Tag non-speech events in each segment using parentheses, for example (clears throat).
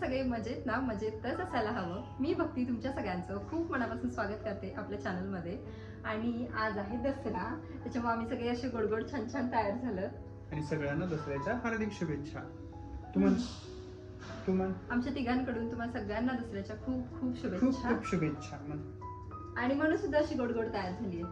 सगळे मजेत ना? मजेतच असायला हवं. मी भक्ती तुमच्या सगळ्यांचं खूप मनापासून स्वागत करते आपल्या चॅनलमध्ये आणि आज आहे दसरा. त्याच्यामुळे आम्ही सगळे असे गोडगोड छान छान तयार झालं. आणि सगळ्यांना दसऱ्याच्या हार्दिक शुभेच्छा. तुम्हाला तुम्हाला आमच्या तिघांकडून तुम्हाला सगळ्यांना दसऱ्याच्या खूप खूप खूप शुभेच्छा. खूप शुभेच्छा. आणि मनू सुद्धा अशी गोडगोड तयार झाली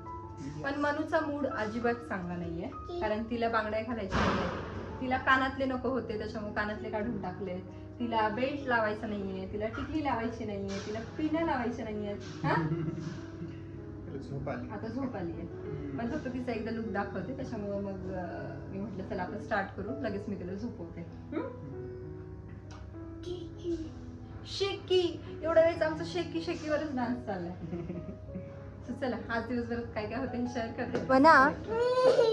पण मनूचा मूड अजिबात चांगला नाहीये. कारण तिला बांगड्या घालायच्या नाहीये तिला कानातले नको होते त्याच्यामुळे कानातले काढून टाकले तिला बेल्ट लावायचा नाहीये तिला टिकली लावायची नाहीये तिला पिण्या लावायच्या नाहीये. हा? तिला झोप आली. आता झोप आली आहे. पण फक्त तिचा एकदा लुक दाखवते त्याच्यामुळे मग मी म्हटलं चला आपण स्टार्ट करू लगेच मी तिला झोपवते. हं? शेकी. एवढ्या वेळेस आमचं शेकी शेकीवरच डान्स चाललाय. चला आज दिवसभरात काय काय होतं हे शेअर करते वना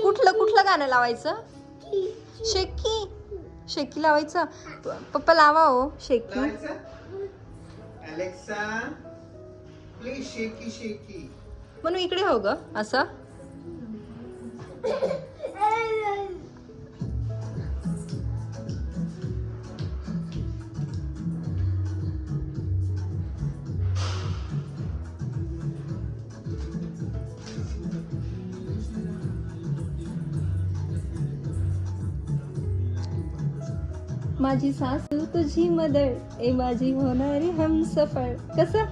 कुठलं कुठलं गाणं लावायचं? शेकी. शेकी लावायचं. प- पप्पा लावा हो शेकी. अलेक्सा प्लीज शेकी शेकी. म्हणून इकडे हो ग असं. (coughs) माझी सासू तुझी मदर ए माझी होणारी हमसफर. कसं?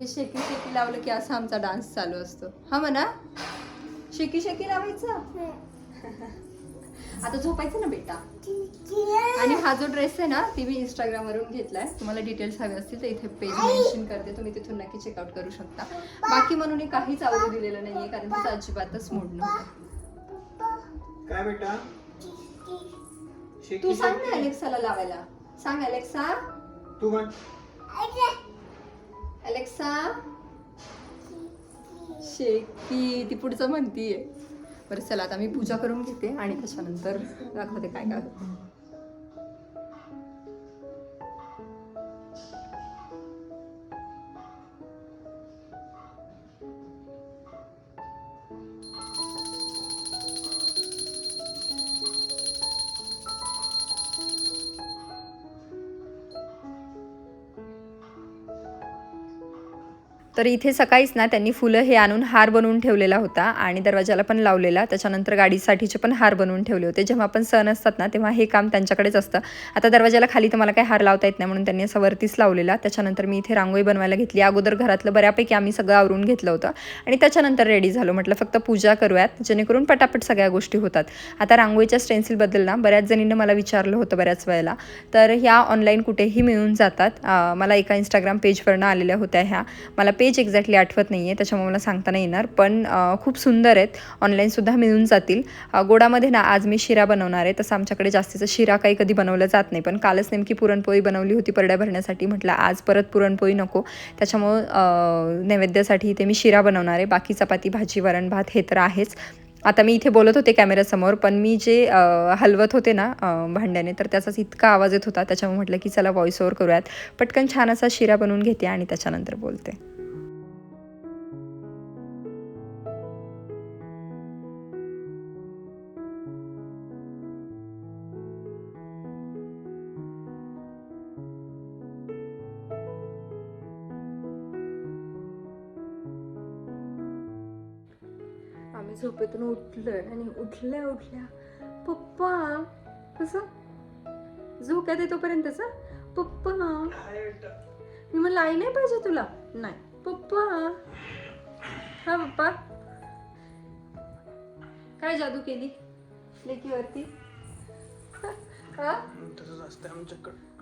कस शेकी शेकी लावलं की असा आमचा डान्स चालू असतो. हा म्हणा. शेकी शेकी लावायचा? (laughs) आता झोपायचं ना बेटा? आणि हा जो ड्रेस आहे ना ती मी इंस्टाग्राम वरून घेतलाय. तुम्हाला डिटेल्स हवे असतील तर इथे पेज मेन्शन करते. तुम्ही तिथून नक्की चेकआउट करू शकता. बाकी म्हणून काहीच आवडू दिलेलं नाहीये कारण तिचा अजिबातच मूड नव्हता. काय बेटा? तू सांग ना. अलेक्साला लावायला. सांग अलेक्सा तू म्हण. अलेक्सा शेकी ती पुढचं म्हणतीये. बरं चला आता मी पूजा करून घेते आणि त्याच्यानंतर दाखवते काय काय तर इथे सकाळीच ना त्यांनी फुलं हे आणून हार बनवून ठेवलेला होता आणि दरवाजाला पण लावलेला. त्याच्यानंतर गाडीसाठीचे पण हार बनवून ठेवले होते. जेव्हा आपण सण असतात ना तेव्हा हे काम त्यांच्याकडेच असतं. आता दरवाजाला खाली तर मला काही हार लावता येत नाही म्हणून त्यांनी असं वरतीच लावलेला. त्याच्यानंतर मी इथे रांगोळी बनवायला घेतली. अगोदर घरातलं बऱ्यापैकी आम्ही सगळं आवरून घेतलं होतं. आणि त्याच्यानंतर रेडी झालो. म्हटलं फक्त पूजा करूयात जेणेकरून पटापट सगळ्या गोष्टी होतात. आता रांगोळीच्या स्टेन्सिलबद्दल ना बऱ्याच जणींना मला विचारलं होतं बऱ्याच वेळेला. तर ह्या ऑनलाईन कुठेही मिळून जातात. मला एका इंस्टाग्राम पेजवरनं आलेल्या होत्या ह्या. मला पेज एक्झॅक्टली आठवत नाही आहे त्याच्यामुळे मला सांगता नाही येणार. पण खूप सुंदर आहेत. ऑनलाईनसुद्धा मिळून जातील. गोडामध्ये ना आज मी शिरा बनवणार आहे. तसं आमच्याकडे जास्तीचं शिरा काही कधी बनवलं जात नाही. पण कालच नेमकी पुरणपोळी बनवली होती परड्या भरण्यासाठी. म्हटलं आज परत पुरणपोळी नको. त्याच्यामुळं नैवेद्यासाठी इथे मी शिरा बनवणार आहे. बाकी चपाती भाजी वरण भात हे तर आहेच. आता मी इथे बोलत होते कॅमेऱ्यासमोर पण मी जे हलवत होते ना भांड्याने तर त्याचाच इतका आवाज येत होता. त्याच्यामुळे म्हटलं की चला व्हॉइस ओव्हर करूयात. पटकन छान असा शिरा बनवून घेते आणि त्याच्यानंतर बोलते. झोपेतून उठलोय आणि उठल्या उठल्या पप्पा कसं? झोक्यात आहे तोपर्यंतच? हं? पप्पा. मी म्हणलं आई नाही पाहिजे तुला. नाही. पप्पा. हा पप्पा. काय जादू केली? लेकीवरती. हा?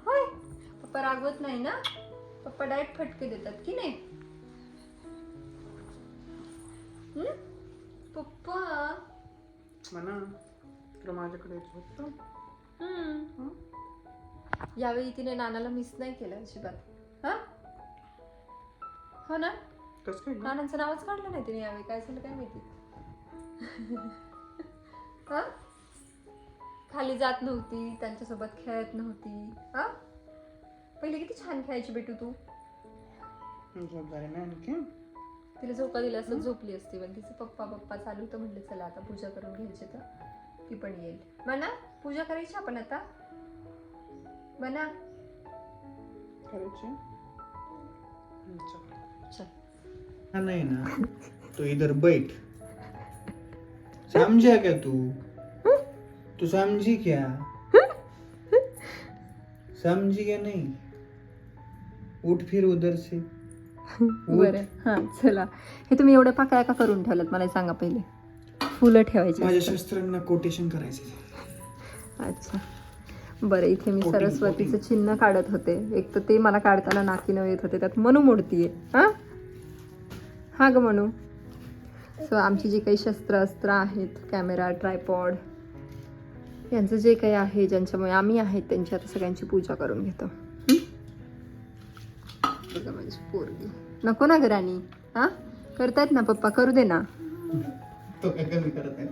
होय? पप्पा रागवत नाही ना? पप्पा डायरेक्ट फटके देतात की नाही? पप्पा. म्हणा. तुला माझ्याकडे यायचं होतं. हं. यावेळी तिने नानाला मिस नाही केलं अजिबात. हा? हो ना? कसं काय? गं? नानांचं नावच काढलं नाही तिने यावेळी. काय झालं काय माहिती? (laughs) हा? खाली जात नव्हती त्यांच्यासोबत खेळत नव्हती. हा? पहिले किती छान खेळायची बेटू तू. झोप झाली ना आणखी? तिला झोका दिला असं झोपली असते पण तिचं पप्पा पप्पा चालू तर म्हटलं चला आता पूजा करून घ्यायची तर ती पण येईल. म्हणा पूजा करायची आपण आता? म्हणा करायची? हम्म, चल. चल. हा नहीं ना तो इधर बैठ. समझा क्या तू? तू समझी क्या? समझी क्या नहीं? उठ फिर उधर से. (laughs) बरं. हां चला. हे तुम्ही एवढ्या पाकळ्या का करून ठेवल्यात? मला सांगा पहिले. फुलं ठेवायची. माझ्या. शस्त्रांना कोटेशन करायचे अच्छा. बरं इथे मी सरस्वतीचं. चिन्ह काढत होते. एक तर ते मला काढताना नाकीनं येत होते. त्यात मनू मोडतीये हा? हा ग मनू. सो आमची जी काही शस्त्र अस्त्र आहेत कॅमेरा ट्रायपॉड यांचं जे काही आहे ज्यांच्यामुळे आम्ही आहेत त्यांची आता सगळ्यांची पूजा करून घेतो. माझी पोरगी. नको ना राणी हा? करतायत ना पप्पा करू दे ना. तो काय कमी करत (laughs) आहे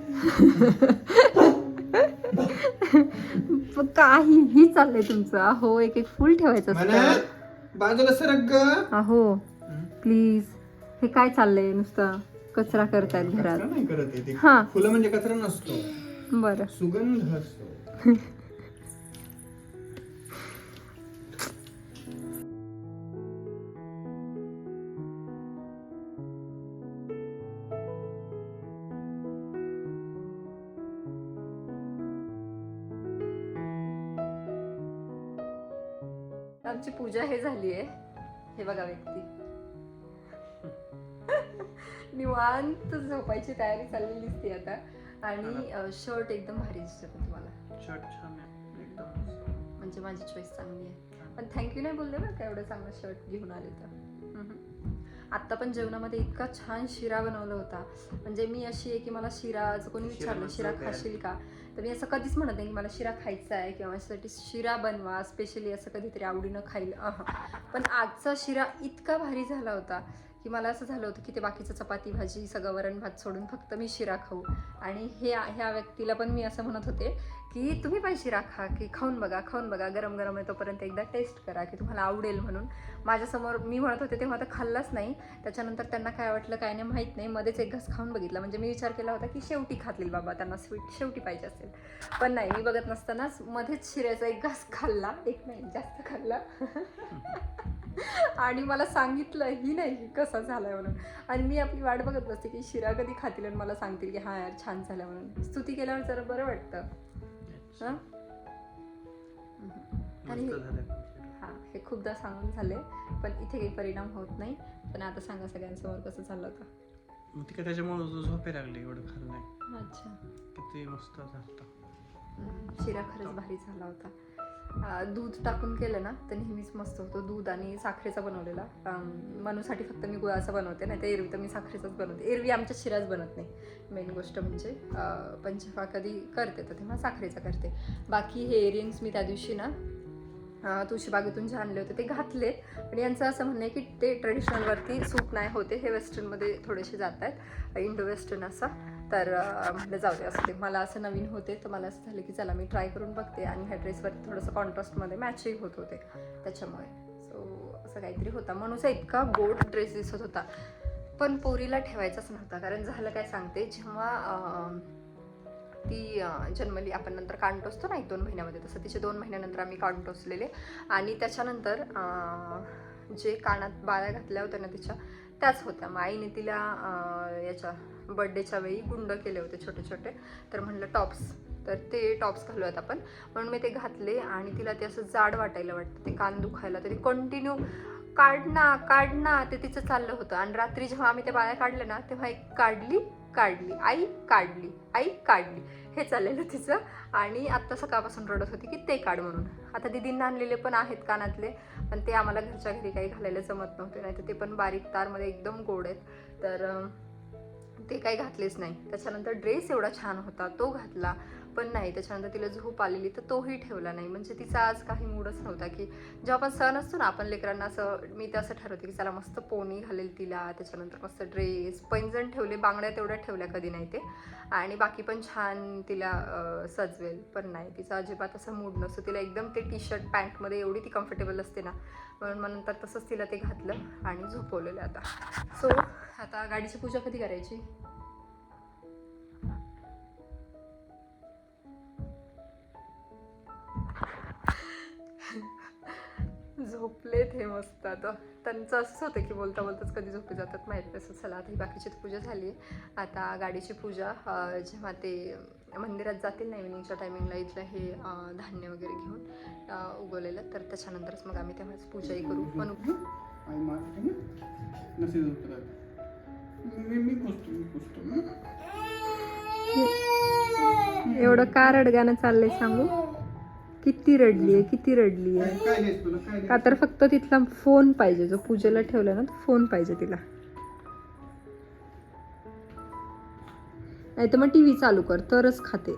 प- काहीही चाललंय तुमचं. अहो एक एक फुल ठेवायचं म्हणा असतं बाजूला सरक ग. अहो प्लीज हे काय चाललंय नुसतं? कचरा करतायत कचरा घरात. नाही करत आहे ते. हा. फुलं म्हणजे कचरा नसतो. बरं. सुगंध असतो. (laughs) आमची पूजा हे झाली आहे. हे बघा व्यक्ती. निवांत झोपायची तयारी चाललेली दिसते आता. आणि शर्ट एकदम भारी दिसतो तुम्हाला. शर्ट छान आहे. एकदम. म्हणजे माझी चॉईस चांगली आहे. पण थँक्यू नाही बोलले बरं का एवढं चांगलं शर्ट घेऊन आले तर. आत्ता पण जेवणामध्ये इतका छान शिरा बनवला होता. म्हणजे मी अशी आहे की मला शिरा जर कोणी विचारलं शिरा. खाशील का? तर मी असं कधीच म्हणत नाही की मला शिरा खायचा आहे किंवा माझ्यासाठी शिरा बनवा स्पेशली असं कधीतरी आवडीनं खाईल. पण आजचा शिरा इतका भारी झाला होता की मला असं झालं होतं की ते बाकीचं चपाती भाजी सगळं वरण भात सोडून फक्त मी शिरा खाऊ. आणि हे ह्या व्यक्तीला पण मी असं म्हणत होते की तुम्ही पण शिरा खा की खाऊन बघा खाऊन बघा गरम गरम आहे तोपर्यंत एकदा टेस्ट करा की तुम्हाला आवडेल म्हणून. माझ्यासमोर मी म्हणत होते तेव्हा तर खाल्लाच नाही. त्याच्यानंतर त्यांना काय वाटलं काय नाही माहीत नाही. मध्येच एक घास खाऊन बघितला. म्हणजे मी विचार केला होता की शेवटी खातील बाबा त्यांना स्वीट शेवटी पाहिजे असेल. पण नाही मी बघत नसतानाच मध्येच शिऱ्याचा एक घास खाल्ला. एक नाही जास्त खाल्ला. आणि मला सांगितलंही नाही कसं कसा झालाय म्हणून. आणि मी आपली वाट बघत बसते की शिरा कधी खातील आणि मला सांगतील की हा यार छान झाला म्हणून. स्तुती केल्यावर जरा बरं वाटतं. आणि हे- हा हे खूपदा सांगून झाले पण इथे काही परिणाम होत नाही. पण आता सांगा सगळ्यांसमोर कसं झालं होतं. मग ती काय त्याच्यामुळे झोपे लागली एवढं खाल्लं अच्छा. किती मस्त झालं शिरा खरंच भारी झाला होता. दूध टाकून केलं ना तर नेहमीच मस्त होतं. दूध आणि साखरेचा बनवलेला. मनूसाठी फक्त मी गुळाचा बनवते नाही तर एरवी तर मी साखरेचाच बनवते. एरवी आमच्या शिराच बनत नाही. मेन गोष्ट म्हणजे पंचफा कधी करते तर तेव्हा साखरेचा करते. बाकी हे इयरिंग्स मी त्या दिवशी ना तुळशीबागेतून जे आणले होते ते घातले. पण यांचं असं म्हणणं आहे की ते ट्रेडिशनलवरती सूट नाही होते हे वेस्टर्नमध्ये थोडेसे जात आहेत इंडो वेस्टर्न असा. तर म्हटलं म्हणजे जाऊ दे असं ते मला असं नवीन होते तर मला असं झालं की चला मी ट्राय करून बघते आणि ह्या ड्रेसवरती थोडंसं कॉन्ट्रास्टमध्ये मॅचही होत होते. त्याच्यामुळे. सो असं काहीतरी होता. म्हणूनचा इतका गोड ड्रेस दिसत होता. पण पोरीला ठेवायचाच नव्हता. कारण झालं काय सांगते जेव्हा ती जन्मली आपण नंतर कान टोचतो ना एक दोन महिन्यामध्ये तसं तिचे दोन महिन्यानंतर आम्ही कान टोचलेले आणि त्याच्यानंतर जे कानात बाळ्या घातल्या होत्या ना तिच्या त्याच होत्या. मग आईने तिला याच्या बड्डेच्या वेळी गुंड केले होते छोटे छोटे. तर म्हणलं टॉप्स तर ते टॉप्स घालूयात आपण. म्हणून मी ते घातले आणि तिला ते असं जाड वाटायला वाटतं. ते कान दुखायला तर कंटिन्यू काढ ना काढ ना ते तिचं चाललं होतं. आणि रात्री जेव्हा आम्ही ते बाया काढलं ना तेव्हा एक काढली काढली. आई काढली आई काढली. हे चाललेलं तिचं. आणि आत्ता सकाळपासून रडत होती की ते काढ म्हणून. आता दिदींना आणलेले पण आहेत कानातले. पण ते आम्हाला घरच्या घरी काही घालायला जमत नव्हते. नाही तर ते पण बारीक तारमध्ये एकदम गोड आहेत. तर ते काही घातलेच नाही. त्याच्यानंतर ड्रेस एवढा छान होता तो घातला. पण नाही त्याच्यानंतर तिला झोप आलेली तर तोही ठेवला नाही. म्हणजे तिचा आज काही मूडच नव्हता की जेव्हा आपण सण असतो ना आपण लेकरांना असं मी ते असं ठरवते की चला मस्त पोनी घालेल तिला त्याच्यानंतर मस्त ड्रेस पैंजण ठेवले बांगड्या तेवढ्या ठेवल्या कधी नाही ते. आणि बाकी पण छान तिला सजवेल. पण नाही तिचा अजिबात असा मूड नसतो. तिला एकदम ते टी शर्ट पॅन्टमध्ये एवढी ती कम्फर्टेबल असते ना म्हणून मग नंतर तसंच तिला ते घातलं आणि झोपवलेलं आता. सो आता गाडीची पूजा कधी करायची? झोपलेत हे मस्त. आता त्यांचं असंच होतं की बोलता बोलताच कधी झोपे जातात माहीत नसतं चला आता ही बाकीची तर पूजा झाली आहे. आता गाडीची पूजा जेव्हा ते मंदिरात जातील ना इव्हिनिंगच्या टायमिंगला इथलं हे धान्य वगैरे घेऊन उगवलेलं तर त्याच्यानंतरच मग आम्ही तेव्हाच पूजाही करू. म्हणून आई मारते ना नसेल उतरत मी मी पुसतो मी पुसतो एवढं का रडगाणं चाललंय सांगू. किती रडलीये किती रडलीये काय काय घ्यायचं तुला काय का तर फक्त तिथला फोन पाहिजे जो पूजेला ठेवला ना तो फोन पाहिजे तिला. नाही तर मग टीव्ही चालू कर तरच खाते.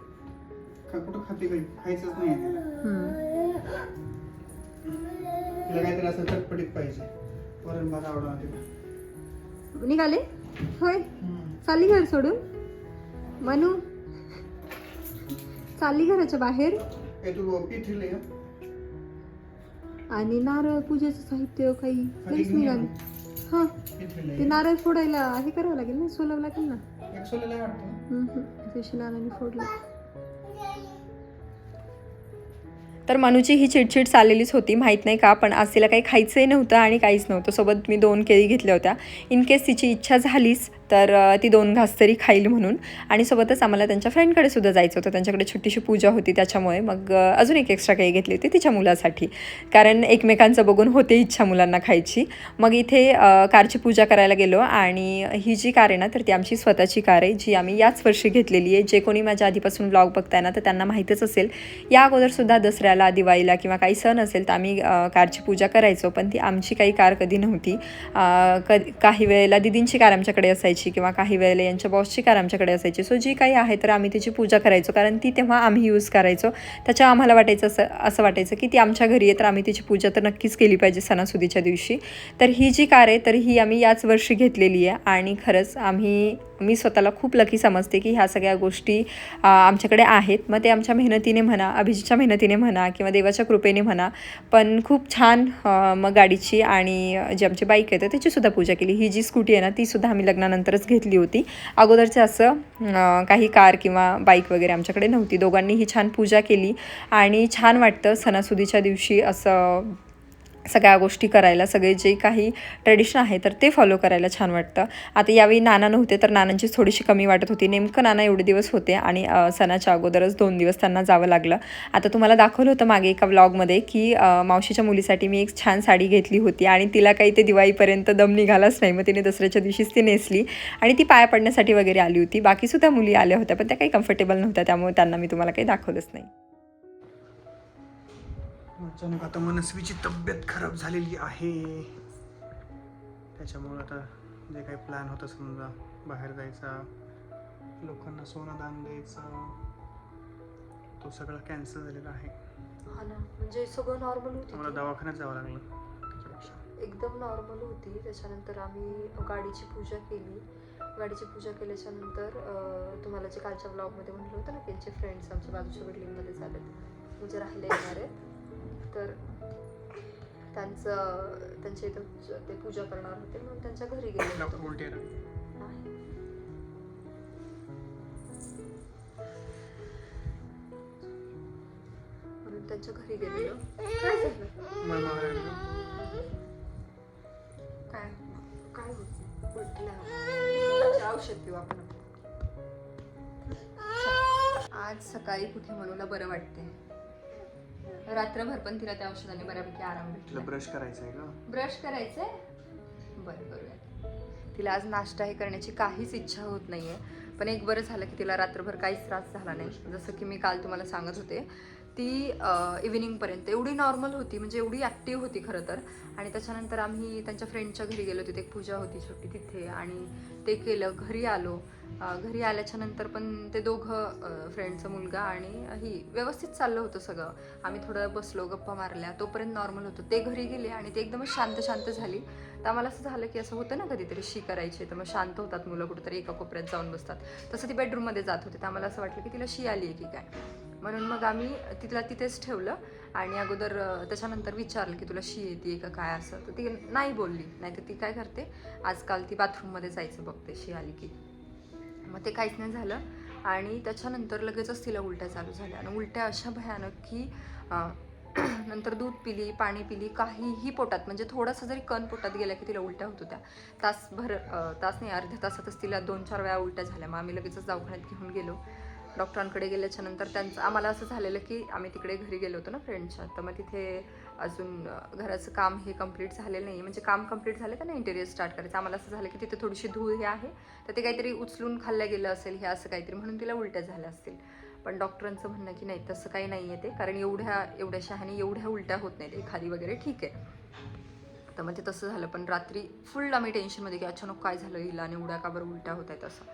निघाले? होय. चालली घर सोडून? मनू? चालली घराच्या बाहेर? ए तू पीठ ठेवलंय का आणि नारळ पूजेचं साहित्य काही ये निघाले ना. हा पीठ ते नारळ फोडायला हे करावं लागेल ना सोलावं लागेल ना? एक सोलेला वाटतं. हम्म. दिवशी नानांनी फोडलं. तर मनूची ही चिडचिड चाललेलीच होती माहीत नाही का पण आज तिला काही खायचंही नव्हतं आणि काहीच नव्हतं. सोबत मी दोन केळी घेतल्या होत्या. इन केस तिची इच्छा झालीच तर ती दोन घास तरी खाईल म्हणून. आणि सोबतच आम्हाला त्यांच्या फ्रेंडकडे सुद्धा जायचं होतं. त्यांच्याकडे छोटीशी पूजा होती त्याच्यामुळे. मग अजून एक एक्स्ट्रा काही घेतली होती तिच्या मुलासाठी. कारण एकमेकांचं बघून होते इच्छा मुलांना खायची. मग इथे कारची पूजा करायला गेलो आणि ही जी कार आहे ना तर ती आमची स्वतःची कार आहे जी आम्ही याच वर्षी घेतलेली आहे. जे कोणी माझ्या आधीपासून ब्लॉग बघताय ना तर त्यांना माहीतच असेल. या अगोदरसुद्धा दसऱ्याला दिवाळीला किंवा काही सण असेल तर आम्ही कारची पूजा करायचो. पण ती आमची काही कार कधी नव्हती. कधी काही वेळेला दिदींची कार आमच्याकडे असायची. किंवा काही वेळेला यांच्या बॉसची कार आमच्याकडे असायची. सो जी काही आहे तर आम्ही तिची पूजा करायचो. कारण ती तेव्हा आम्ही यूज करायचो. त्याच्या आम्हाला वाटायचं असं असं वाटायचं की ती आमच्या घरी आहे तर आम्ही तिची पूजा तर नक्कीच केली पाहिजे सणासुदीच्या दिवशी. तर ही जी कार आहे तर ही आम्ही याच वर्षी घेतलेली आहे. आणि खरंच आम्ही मी स्वतःला खूप लकी समजते की ह्या सगळ्या गोष्टी आमच्याकडे आहेत. मग ते आमच्या मेहनतीने म्हणा अभिजीतच्या मेहनतीने म्हणा किंवा देवाच्या कृपेने म्हणा पण खूप छान मग गाडीची आणि जी आमची बाईक आहे तर त्याचीसुद्धा पूजा केली. ही जी स्कूटी आहे ना तीसुद्धा आम्ही लग्नानंतरच घेतली होती. अगोदरचं असं काही कार किंवा बाईक वगैरे आमच्याकडे नव्हती. दोघांनी ही छान पूजा केली आणि छान वाटतं सणासुदीच्या दिवशी असं सगळ्या गोष्टी करायला सगळे जे काही ट्रेडिशन आहे तर ते फॉलो करायला छान वाटतं. आता यावेळी नाना नव्हते तर नानांची थोडीशी कमी वाटत होती. नेमकं नाना एवढे दिवस होते आणि सणाच्या अगोदरच दोन दिवस त्यांना जावं लागलं. आता तुम्हाला दाखवलं होतं मागे एका व्लॉगमध्ये की मावशीच्या मुलीसाठी मी एक छान साडी घेतली होती आणि तिला काही ते दिवाळीपर्यंत दम निघालाच नाही. मग तिने दसऱ्याच्या दिवशीच ती नेसली आणि ती पाया पडण्यासाठी वगैरे आली होती. बाकीसुद्धा मुली आल्या होत्या पण त्या काही कम्फर्टेबल नव्हत्या. त्यामुळे त्यांना मी तुम्हाला काही दाखवलंच नाही. अचानक आता मनस्वीची तब्येत खराब झालेली आहे. त्याच्यामुळे आता जे काही प्लॅन होता समजा बाहेर जायचा लोकांना सोनं दान द्यायचं तो सगळा कॅन्सल झालेला आहे. हा ना म्हणजे सगळं नॉर्मल मला दवाखान्यात जावं लागलं त्याच्यापेक्षा. एकदम नॉर्मल होती. त्याच्यानंतर आम्ही गाडीची पूजा केली. गाडीची पूजा केल्याच्यानंतर अं, तुम्हाला जे कालच्या ब्लॉगमध्ये म्हटलं होतं ना की यांचे फ्रेंड्स आमच्या बाजूच्या बिल्डिंगमध्ये झालेत म्हणजे राहिले येणार आहेत. तर त्यांचं त्यांच्या इथं ते पूजा करणार होते म्हणून त्यांच्या घरी गेले. म्हणून त्यांच्या घरी गेलेलो काय झालं. काय काय होत उलटलं औषध पिऊ आपण. आज सकाळी कुठे मनूला बरं वाटते रात्रभर पण तिला त्या औषधाने बऱ्यापैकी आराम तिला भेटला. ब्रश करायचं आहे का? ब्रश करायचंय? बरं करूया तिला आज नाश्ता हे करण्याची काहीच इच्छा होत नाहीये. पण एक बरं झालं की तिला रात्रभर काहीच त्रास झाला नाही. जसं की मी काल तुम्हाला सांगत होते ती इव्हिनिंगपर्यंत एवढी नॉर्मल होती म्हणजे एवढी ॲक्टिव्ह होती खरं तर. आणि त्याच्यानंतर आम्ही त्यांच्या फ्रेंडच्या घरी गेलो तिथे एक पूजा होती छोटी तिथे. आणि ते केलं घरी आलो. घरी आल्याच्यानंतर पण ते दोघं फ्रेंडचा मुलगा आणि ही व्यवस्थित चाललं होतं सगळं. आम्ही थोडं बसलो गप्पा मारल्या. तोपर्यंत नॉर्मल होतं. ते घरी गेले आणि ते एकदमच शांत शांत झाली. तर आम्हाला असं झालं की असं होतं ना कधीतरी शी करायची तर मग शांत होतात मुलं कुठेतरी एका कोपऱ्यात जाऊन बसतात. तसं ती बेडरूममध्ये जात होते. तर आम्हाला असं वाटलं की तिला शी आली आहे की काय? म्हणून मग आम्ही तिला तिथेच ठेवलं आणि अगोदर त्याच्यानंतर विचारलं की तुला शी येते का काय असं. तर ती नाही बोलली. नाही तर ती काय करते? आजकाल ती बाथरूममध्ये जायचं बघते. शी आली की. मग ते काहीच नाही झालं. आणि त्याच्यानंतर लगेचच तिला उलट्या चालू झाल्या. आणि उलट्या अशा भयानक की (clears throat) नंतर दूध पिली पाणी पिली काहीही पोटात म्हणजे थोडासा जरी कण पोटात गेला की तिला उलट्या होत होत्या. तासभर तास नाही अर्ध्या तासातच तिला दोन चार वेळा उलट्या झाल्या. मग आम्ही लगेचच दवाखान्यात घेऊन गेलो. डॉक्टरांकडे गेल्याच्यानंतर त्यांचं आम्हाला असं झालेलं की आम्ही तिकडे घरी गेलो होतो ना फ्रेंडच्या तर मग तिथे अजून घराचं काम हे कंप्लीट झालेलं नाही म्हणजे काम कंप्लीट झालं का ना इंटेरियर स्टार्ट करायचं? आम्हाला असं झालं की तिथे थोडीशी धूळ हे आहे तर ते काहीतरी उचलून खाल्लं गेलं असेल हे असं काहीतरी म्हणून तिला उलट्या झाल्या असतील. पण डॉक्टरांचं म्हणणं की नाही तसं काही नाही आहे ते कारण एवढ्या एवढ्या शहाणी एवढ्या उलट्या होत नाहीत एखादी वगैरे ठीक आहे. तर मग ते तसं झालं. पण रात्री फुल आम्ही टेन्शनमध्ये की अचानक काय झालं हिला आणि एवढ्या का बरं उलट्या होत आहेत असं.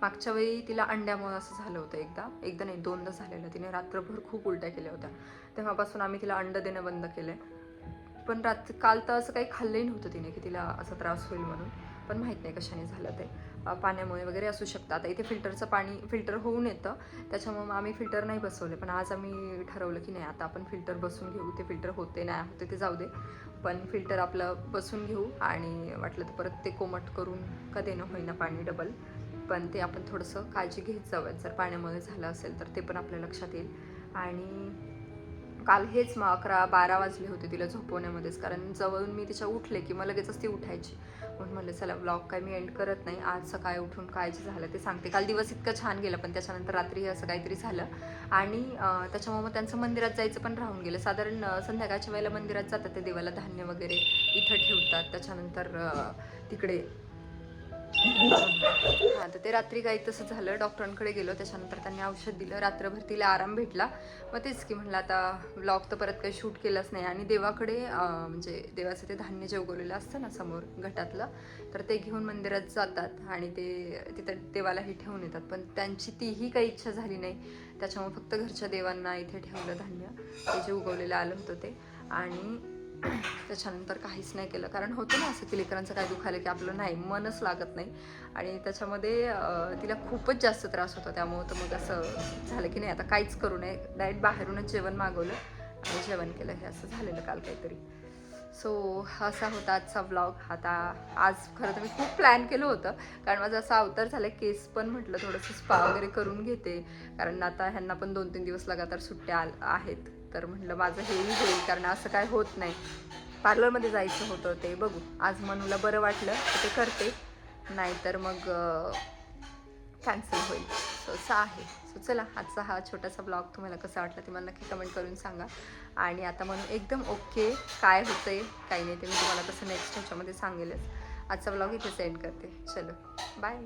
मागच्या वेळी तिला अंड्यामुळे असं झालं होतं एकदा. एकदा नाही दोनदा झालेलं. तिने रात्रभर खूप उलट्या केल्या होत्या. तेव्हापासून आम्ही तिला अंड देणं बंद केलं पण रात काल तर असं काही खाल्लंही नव्हतं तिने की तिला असा त्रास होईल म्हणून. पण माहीत नाही कशाने झालं ते. पाण्यामुळे वगैरे असू शकतं. आता इथे फिल्टरचं पाणी फिल्टर होऊन येतं. त्याच्यामुळे मग आम्ही फिल्टर नाही बसवले. पण आज आम्ही ठरवलं की नाही आता आपण फिल्टर बसून घेऊ. ते फिल्टर होते नाही होते ते जाऊ दे. पण फिल्टर आपलं बसून घेऊ आणि वाटलं तर परत ते कोमट करून का देणं होईना पाणी डबल. पण ते आपण थोडंसं काळजी घेत जाऊयात. जर पाण्यामुळे झालं असेल तर ते पण आपल्या लक्षात येईल. आणि काल हेच मग अकरा बारा वाजले होते तिला झोपवण्यामध्येच. कारण जवळून मी तिच्या उठले की मग लगेचच ती उठायची. म्हणून म्हणलं चला ब्लॉग काय मी एंड करत नाही. आज सकाळी उठून काय जे झालं ते सांगते. काल दिवस इतकं छान गेलं पण त्याच्यानंतर रात्री असं काहीतरी झालं. आणि त्याच्यामुळं त्याच्यामुळे मग त्यांचं मंदिरात जायचं पण राहून गेलं. साधारण संध्याकाळच्या वेळेला मंदिरात जातात ते देवाला धान्य वगैरे इथं ठेवतात. त्याच्यानंतर तिकडे हां तर ते रात्री काही तसं झालं. डॉक्टरांकडे गेलो. त्याच्यानंतर त्यांनी औषध दिलं. रात्रभर तिला आराम भेटला. मग तेच की म्हणलं आता ब्लॉग तर परत काही शूट केलंच नाही. आणि देवाकडे म्हणजे देवाचं ते धान्य जे उगवलेलं असतं ना समोर घटातलं तर ते घेऊन मंदिरात जातात. आणि ते तिथं देवालाही ठेवून येतात. पण त्यांची तीही काही इच्छा झाली नाही. त्याच्यामुळे फक्त घरच्या देवांना इथे ठेवलं धान्य. ते जे उगवलेलं आलं होतं ते. आणि त्याच्यानंतर काहीच नाही केलं. कारण होतं ना असं की लेकरांचं काय दुखायलं की आपलं नाही मनच लागत नाही. आणि त्याच्यामध्ये तिला खूपच जास्त त्रास होता. त्यामुळं तर मग असं झालं की नाही आता काहीच करू नये. डायरेक्ट बाहेरूनच जेवण मागवलं आणि जेवण केलं. हे असं झालेलं काल काहीतरी. सो असा होता आजचा ब्लॉग आता आज खरं तर मी खूप प्लॅन केलं होतं. कारण माझा असा अवतार झाला केस पण म्हटलं थोडंसं स्पा वगैरे करून घेते. कारण आता ह्यांना पण दोन तीन दिवस लगातार सुट्ट्या आहेत. तर म्हटलं माझं हेही होईल कारण असं काय होत नाही. पार्लरमध्ये जायचं होतं ते बघू. आज मनूला बरं वाटलं तर ते करते. नाहीतर मग कॅन्सल होईल. सो असं आहे. सो चला आजचा हा छोटासा ब्लॉग तुम्हाला कसा वाटला ते मला नक्की कमेंट करून सांगा. आणि आता म्हणून एकदम ओके काय होतं आहे काही नाही ते मी तुम्हाला तसं नेक्स्ट ह्याच्यामध्ये सांगेलच. आजचा ब्लॉग इथे सेंड करते. चलो बाय